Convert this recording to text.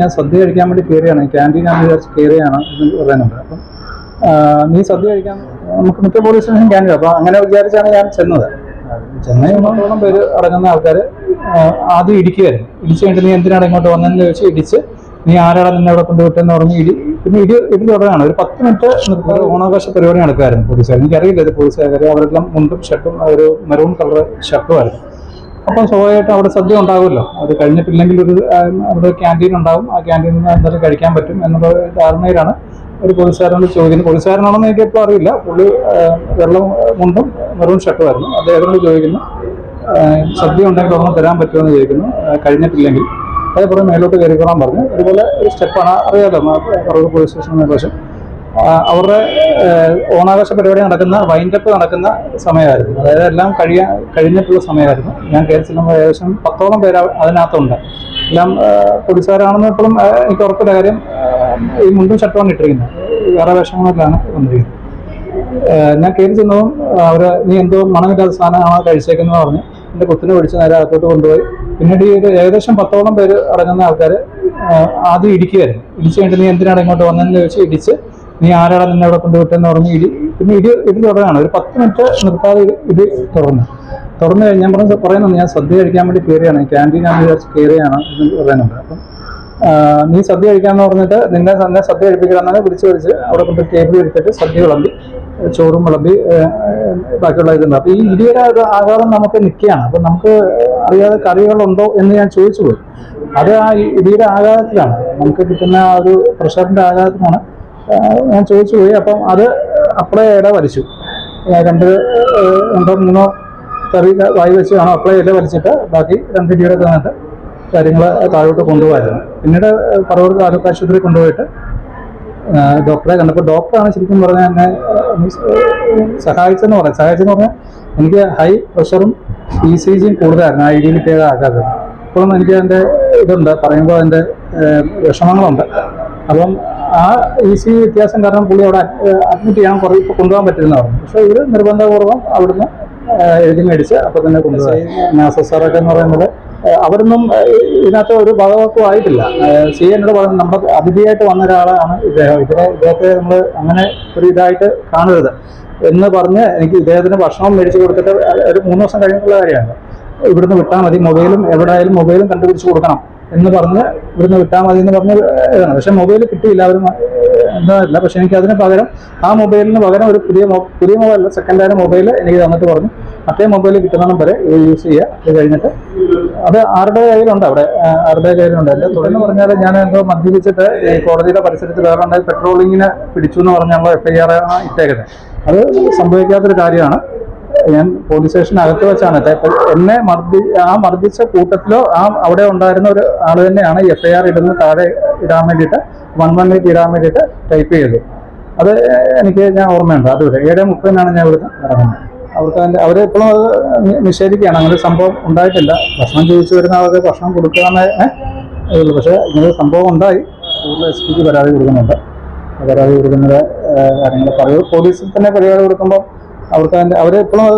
ഞാൻ സദ്യ കഴിക്കാൻ വേണ്ടി കയറിയാണ്. ക്യാന്റീനാണെന്ന് വിചാരിച്ച് കയറിയാണ് എന്ന് പറയുന്നുണ്ട്. അപ്പം നീ സദ്യ കഴിക്കാൻ നമുക്ക് മിക്ക പോലീസ് സ്റ്റേഷൻ ക്യാന്റീൻ അപ്പം അങ്ങനെ വിചാരിച്ചാണ് ഞാൻ ചെന്നത്. ചെന്നൈ പത്തോളം പേര് അടങ്ങുന്ന ആൾക്കാർ ആദ്യം ഇടിക്കുകയായിരുന്നു ഇടിച്ചു കഴിഞ്ഞിട്ട് നീ എന്തിനാണ് ഇങ്ങോട്ട് വന്നതെന്ന് ചോദിച്ച് ഇടിച്ച് നീ ആരാണ് നിന്നെ അവിടെ കൊണ്ടുവിട്ടെന്ന് പറഞ്ഞ് ഇടി പിന്നെ ഇടി ഇടി തുടങ്ങാണ്. ഒരു പത്ത് മിനിറ്റ് നിൽക്കുന്ന ഓണാഘോഷ പരിപാടി നടക്കുമായിരുന്നു പോലീസുകാർ. എനിക്കറിയില്ല ഇത് പോലീസുകാർ. അവരെല്ലാം മുണ്ടും ഷർട്ടും ഒരു മെറൂൺ കളർ ഷർട്ടുമായിരുന്നു. അപ്പം സ്വാഭാവികമായിട്ട് അവിടെ സദ്യ ഉണ്ടാകുമല്ലോ അത് കഴിഞ്ഞിട്ടില്ലെങ്കിൽ ഒരു അവിടെ ക്യാന്റീൻ ഉണ്ടാകും ആ ക്യാന്റീനിൽ നിന്ന് എന്തായാലും കഴിക്കാൻ പറ്റും എന്നുള്ള ധാരണയിലാണ് ഒരു പോലീസുകാരനോട് ചോദിക്കുന്നത്. പോലീസുകാരനാണെന്ന് എനിക്ക് ഇപ്പോൾ അറിയില്ല. പുള്ളി വെള്ളം മുണ്ടും മെറൂൺ ഷർട്ടുമായിരുന്നു അദ്ദേഹത്തിനോട് ചോദിക്കുന്നു. സദ്യ ഉണ്ടെങ്കിൽ ഒന്ന് തരാൻ പറ്റുമെന്ന് ചോദിക്കുന്നു. കഴിഞ്ഞിട്ടില്ലെങ്കിൽ. അതേപോലെ മേലോട്ട് കയറിക്കോളാൻ പറഞ്ഞു. അതുപോലെ ഒരു സ്റ്റെപ്പാണ്. അറിയാലോ പറവൂർ പോലീസ് സ്റ്റേഷൻ വശം അവരുടെ ഓണാഘോഷ പരിപാടി നടക്കുന്ന വൈൻഡപ്പ് നടക്കുന്ന സമയമായിരുന്നു. അതായത് എല്ലാം കഴിയാൻ കഴിഞ്ഞിട്ടുള്ള സമയമായിരുന്നു. ഞാൻ കയറി ചെല്ലുമ്പോൾ ഏകദേശം പത്തോളം പേര് അതിനകത്തുണ്ട്. എല്ലാം പോലീസുകാരാണെന്ന് ഇപ്പോഴും എനിക്ക് ഉറപ്പില്ല കാര്യം ഈ മുണ്ടും ഷർട്ടുമാണ് ഇട്ടിരിക്കുന്നത്. വേറെ വേഷങ്ങളിലാണ് വന്നിരിക്കുന്നത്. ഞാൻ കയറി ചെന്നതും അവർ നീ എന്തോ മണമില്ലാത്ത സാധനമാണ് കഴിച്ചേക്കുന്നത് പറഞ്ഞ് എന്റെ കുത്തിനെ പിടിച്ച് നേരെ അകത്തോട്ട് കൊണ്ടുപോയി. പിന്നീട് ഈ ഒരു ഏകദേശം പത്തോളം പേര് അടങ്ങുന്ന ആൾക്കാർ ആദ്യം ഇടിക്കുകയായിരുന്നു ഇടിച്ച് കഴിഞ്ഞിട്ട് നീ എന്തിനാണ് ഇങ്ങോട്ട് വന്നതെന്ന് ചോദിച്ച് ഇടിച്ച് നീ ആരാടാ നിന്നെ അവിടെ കൊണ്ടുവിട്ടെന്ന് പറഞ്ഞ് ഇടി പിന്നെ ഇടി ഇടി തുടങ്ങാണ്. ഒരു പത്ത് മിനിറ്റ് നിർത്താതെ ഇടി തുറന്നു തുറന്നു കഴിഞ്ഞ് ഞാൻ പറഞ്ഞ പറയുന്നത് ഞാൻ സദ്യ കഴിക്കാൻ വേണ്ടി കയറിയാണ്. ക്യാന്റീനാണെന്ന് വിചാരിച്ച് കയറിയാണ് എന്ന് പറയുന്നുണ്ട്. അപ്പം നീ സദ്യ കഴിക്കാന്ന് പറഞ്ഞിട്ട് നിന്നെ തന്നെ സദ്യ കഴിപ്പിക്കണമെന്നാണ് വിളിച്ച് വിളിച്ച് അവിടെ കൊണ്ട് ടേബിൾ എടുത്തിട്ട് സദ്യ വിളമ്പി ചോറും വിളമ്പി ബാക്കിയുള്ള ഇതുണ്ട്. അപ്പോൾ ഈ ഇടിയുടെ ഒരു ആഘാതം നമുക്ക് നിൽക്കുകയാണ്. അപ്പം നമുക്ക് അറിയാതെ കറികളുണ്ടോ എന്ന് ഞാൻ ചോദിച്ചു പോയി. അത് ആ ഇടിയുടെ ആഘാതത്തിലാണ്. നമുക്ക് കിട്ടുന്ന ആ ഒരു പ്രഷറിന്റെ ആഘാതത്തിലാണ്. ഞാൻ ചോദിച്ചു പോയി അപ്പം അത് അപ്ലൈ ഇട വലിച്ചു രണ്ട് രണ്ടോ മൂന്നോ കറി വായി വെച്ച് ആണോ അപ്ലൈ ഇല വലിച്ചിട്ട് ബാക്കി രണ്ട് ഇടിയുടെ തന്നിട്ട് കാര്യങ്ങൾ താഴോട്ട് കൊണ്ടുപോകായിരുന്നു പിന്നീട് പറവൂർ താലൂക്ക് ആശുപത്രി കൊണ്ടുപോയിട്ട് ഡോക്ടറെ കണ്ടപ്പോൾ ഡോക്ടറാണ് ശരിക്കും പറഞ്ഞാൽ എന്നെ സഹായിച്ചെന്ന് പറയാം സഹായിച്ചെന്ന് പറഞ്ഞാൽ എനിക്ക് ഹൈ പ്രഷറും ഇ സി ജിയും കൂടുതലായിരുന്നു. ആ ഇടിയിൽ കേൾക്കാത്തത് ഇപ്പോഴും എനിക്ക് അതിന്റെ ഇതുണ്ട്. പറയുമ്പോൾ ഏഹ്, വിഷമങ്ങളുണ്ട്. അപ്പം ആ ഇ സി വ്യത്യാസം കാരണം പുള്ളി അവിടെ അഡ്മിറ്റ് ചെയ്യാൻ കുറേ ഇപ്പോൾ കൊണ്ടുപോകാൻ പറ്റുന്ന പറഞ്ഞു പക്ഷേ ഇവർ നിർബന്ധപൂർവം അവിടുന്ന് എഴുതി മേടിച്ച് അപ്പം തന്നെ കൊണ്ടുപോയി ഒക്കെ എന്ന് പറയുന്നത് അവരൊന്നും ഇതിനകത്ത് ഒരു ഭാഗവാക്കും ആയിട്ടില്ല. സി എന്നോട് പറയുന്നത് നമ്മുടെ അതിഥിയായിട്ട് വന്ന ഒരാളാണ് ഇദ്ദേഹം. ഇതിനെ ഇദ്ദേഹത്തെ നമ്മൾ അങ്ങനെ ഒരു ഇതായിട്ട് കാണരുത് എന്ന് പറഞ്ഞ് എനിക്ക് ഇദ്ദേഹത്തിന് ഭക്ഷണം മേടിച്ച് കൊടുത്തിട്ട് ഒരു മൂന്ന് ദിവസം കഴിഞ്ഞിട്ടുള്ള കാര്യമാണ്. ഇവിടുന്ന് വിട്ടാൽ മതി. മൊബൈലും എവിടെയായാലും മൊബൈലും കണ്ടുപിടിച്ച് കൊടുക്കണം. എന്ന് പറഞ്ഞ് ഇവിടുന്ന് വിട്ടാൽ മതി എന്ന് പറഞ്ഞ് ഇതാണ്. പക്ഷെ മൊബൈൽ കിട്ടിയില്ല അവർ എന്നല്ല പക്ഷെ എനിക്ക് അതിന് പകരം ആ മൊബൈലിന് പകരം ഒരു പുതിയ പുതിയ മൊബൈൽ സെക്കൻഡ് ഹാൻഡ് മൊബൈൽ എനിക്ക് തന്നിട്ട് പറഞ്ഞു. മറ്റേ മൊബൈൽ കിട്ടുന്ന വരെ യൂസ് ചെയ്യുക അത് കഴിഞ്ഞിട്ട് അത് ആരുടെ കയ്യിലുണ്ട് അവിടെ? ആരുടെ കയ്യിലുണ്ട്? എന്റെ തുടർന്ന് പറഞ്ഞാൽ ഞാൻ എന്തോ മദ്യപിച്ചിട്ട് ഈ കോടതിയുടെ പരിസരത്ത് വേറെ ഉണ്ടായി പെട്രോളിങ്ങിന് പിടിച്ചു എന്ന് പറഞ്ഞാൽ എഫ് ഐ ആർ ഇട്ടേക്കുന്നത്. അത് സംഭവിക്കാത്തൊരു കാര്യമാണ്. ഞാൻ പോലീസ് സ്റ്റേഷനകത്ത് വെച്ചാണ് എന്നെ മർദ്ദി ആ മർദ്ദിച്ച കൂട്ടത്തിലോ ആ അവിടെ ഉണ്ടായിരുന്ന ഒരു ആൾ തന്നെയാണ് എഫ് ഐ ആർ ഇടുന്ന താഴെ ഇടാൻ വേണ്ടിയിട്ട് വൺ വൺ എയ്റ്റ് ഇടാൻ വേണ്ടിയിട്ട് ടൈപ്പ് ചെയ്തത്. അത് എനിക്ക് ഞാൻ ഓർമ്മയുണ്ട്. അതുവരെ. ഏഴ് മുപ്പതിനാണ് ഞാൻ ഇവിടുന്ന് ഇറങ്ങുന്നത്. അവർക്ക് അതിന്റെ അവർ ഇപ്പോഴും അത് നിഷേധിക്കുകയാണ്. അങ്ങനെ ഒരു സംഭവം ഉണ്ടായിട്ടില്ല. ഭക്ഷണം ചോദിച്ചു വരുന്ന ആൾക്ക് ഭക്ഷണം കൊടുക്കുക ഉള്ളൂ. പക്ഷേ ഇങ്ങനെ സംഭവം ഉണ്ടായി. കൂടുതൽ എസ് പിക്ക് പരാതി കൊടുക്കുന്നുണ്ട്. പരാതി കൊടുക്കുന്നത് കാര്യങ്ങൾ പറയൂ. പോലീസിൽ തന്നെ പരാതി കൊടുക്കുമ്പോൾ അവർക്ക് അതിന്റെ അവർ ഇപ്പോഴും അത്